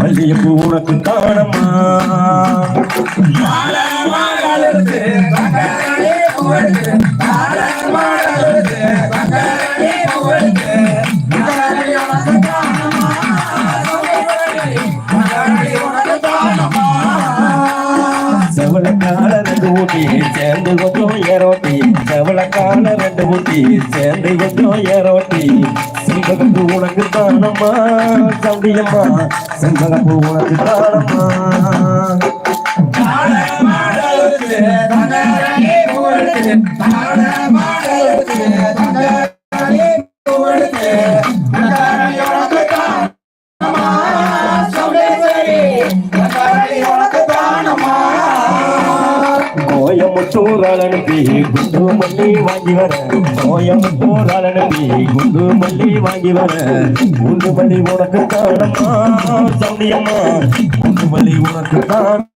மல்லிகைப்பூ உனக்கு தானம்மா செவலக்கால ஊட்டி சேர்ந்து கொஞ்சம் ஏரோட்டி. செவலக்கால ரெண்டு ஊட்டி சேர்ந்து கொஞ்சம் ஏரோட்டி. செண்பகப்பூ உனக்கு தானம்மா சௌடியம்மா செண்பகப்பூ உனக்கு தானம்மா. Yeah. கோயமுத்தூரால் அனுப்பி குண்டு மல்லி வாங்கி வர. கோயமுத்தூரால் அனுப்பி குண்டு மல்லி வாங்கி வர. குண்டு மல்லி உனக்கு தானம்மா. சௌடியம்மா குண்டு மல்லி உனக்கு தானம்மா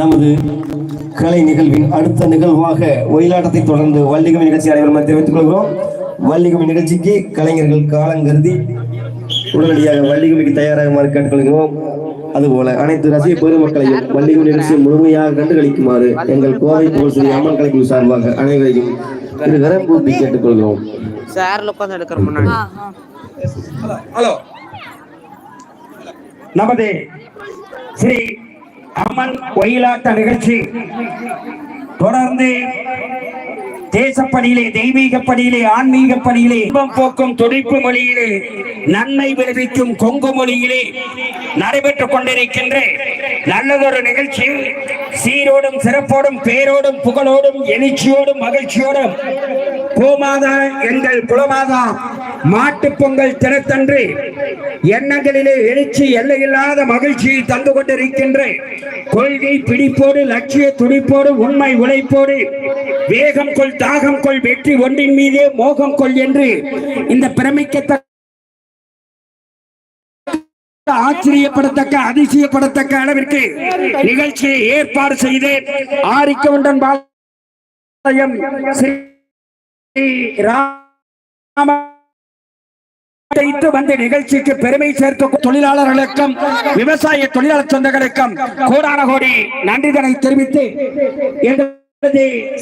நமது கலை நிகழ்வின் அடுத்த நிகழ்வாக ஒயிலாட்டத்தை தொடர்ந்து வள்ளிகமி நிகழ்ச்சி அனைவரும் தெரிவித்துக் கொள்கிறோம். வள்ளிகமி நிகழ்ச்சிக்கு கலைஞர்கள் காலங்கருதி உடனடியாக வள்ளிகமிக்கு தயாராகுமாறு கேட்டுக்கொள்கிறோம். அதுபோல அனைத்து ரசிக பெருமக்களையும் வள்ளிகமி நிகழ்ச்சியை முழுமையாக கண்டுகளிக்குமாறு எங்கள் கோவை புகழ்ஸ்ரீ அம்மன் கலைக்குழு சார்பாக அனைவரையும் கரம் கூப்பி கேட்டுக்கொள்கிறோம். சேர்ல உட்காந்து எடுக்கிற முன்னாடி. ஹலோ நமது ஸ்ரீ அம்மன் ஒயிலாட்ட நிகழ்ச்சி. தொடர்ந்து தேசப்பணியிலே தெய்வீக பணியிலே ஆன்மீக பணியிலே இன்பம் போக்கும் துடிப்பு மொழியிலே நன்மை விளைவிக்கும் கொங்கு மொழியிலே நடைபெற்றுக் கொண்டிருக்கின்ற நல்லதொரு நிகழ்ச்சி. சீரோடும் சிறப்போடும் பேரோடும் புகழோடும் எழுச்சியோடும் மகிழ்ச்சியோடும். கோமாதா எங்கள் குலமாதா மாட்டுப் பொங்கல் தினத்தன்று எண்ணங்களிலே எழுச்சி எல்லையில்லாத மகிழ்ச்சியை தந்து கொண்டிருக்கின்ற கொள்கை பிடிப்போடு லட்சிய துடிப்போடு உண்மை உழைப்போடு வேகம் கொள் தாகம் கொள் வெற்றி ஒன்றின் மீதே மோகம் கொள் என்று இந்த பிரமிக்கத்தக்க ஆச்சரியப்படத்தக்க அதிசயப்படத்தக்க அளவிற்கு நிகழ்ச்சியை ஏற்பாடு செய்து ஆரிக்கவுண்டன் பாளையம் ஸ்ரீ ராம அழைத்து வந்த நிகழ்ச்சிக்கு பெருமை சேர்க்க தொழிலாளர்களுக்கும் விவசாய தொழிலாளர் சொந்தங்களுக்கும் கோடான கோடி நன்றிதனை தெரிவித்து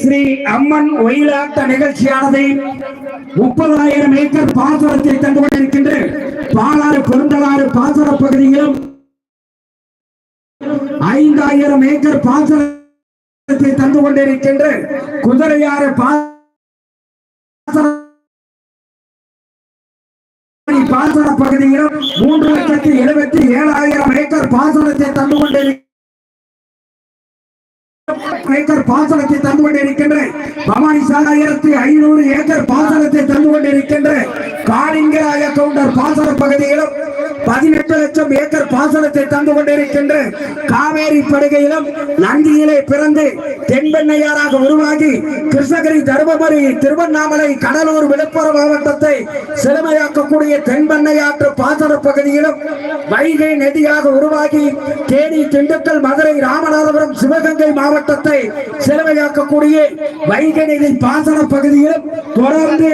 ஸ்ரீ அம்மன் ஒயிலாட்ட நிகழ்ச்சியானது முப்பதாயிரம் ஏக்கர் பாசனத்தை தந்து கொண்டிருக்கின்ற பாலாறு பெருந்தலாறு பாசன பகுதியிலும் ஐந்தாயிரம் ஏக்கர் பாசனத்தை தந்து கொண்டிருக்கின்ற குதிரையாறு பாசன பாசன பகுதியிலும் மூன்று லட்சத்தி எழுபத்தி ஏழாயிரம் ஏக்கர் பாசனத்தை தந்து கொண்டிருக்கின்ற ஏக்கர் பாசனத்தை தந்து கொண்டிருக்கின்ற பவானி சாலாயிரத்தி ஐநூறு ஏக்கர் பாசனத்தை தந்து கொண்டிருக்கின்ற காலிங்கராய கவுண்டர் பாசன பகுதியிலும் பதினெட்டு லட்சம் ஏக்கர் பாசனத்தை தந்து கொண்டிருக்கின்ற காவேரி படுகையிலும் நந்தியிலே பிறந்து தென்பெண்ணையாராக உருவாகி கிருஷ்ணகிரி தருமபுரி திருவண்ணாமலை கடலூர் விழுப்புரம் மாவட்டத்தை செழுமையாக்கக்கூடிய தென்பெண்ணையாற்று பாசன பகுதியிலும் வைகை நதியாக உருவாகி தேனி திண்டுக்கல் மதுரை ராமநாதபுரம் சிவகங்கை மாவட்டத்தை செழுமையாக்கக்கூடிய வைகை நதி பாசன பகுதியிலும் தொடர்ந்து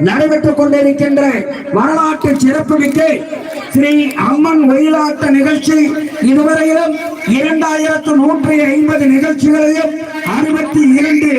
நடைபெற்றுக் கொண்டிருக்கின்ற வரலாற்று சிறப்புமிக்க ஸ்ரீ திருநெல்வேலி அம்மன் ஒயிலாட்ட நிகழ்ச்சி இதுவரையிலும் இரண்டாயிரத்து நூற்றி ஐம்பது நிகழ்ச்சிகளையும் அறுபத்தி இரண்டு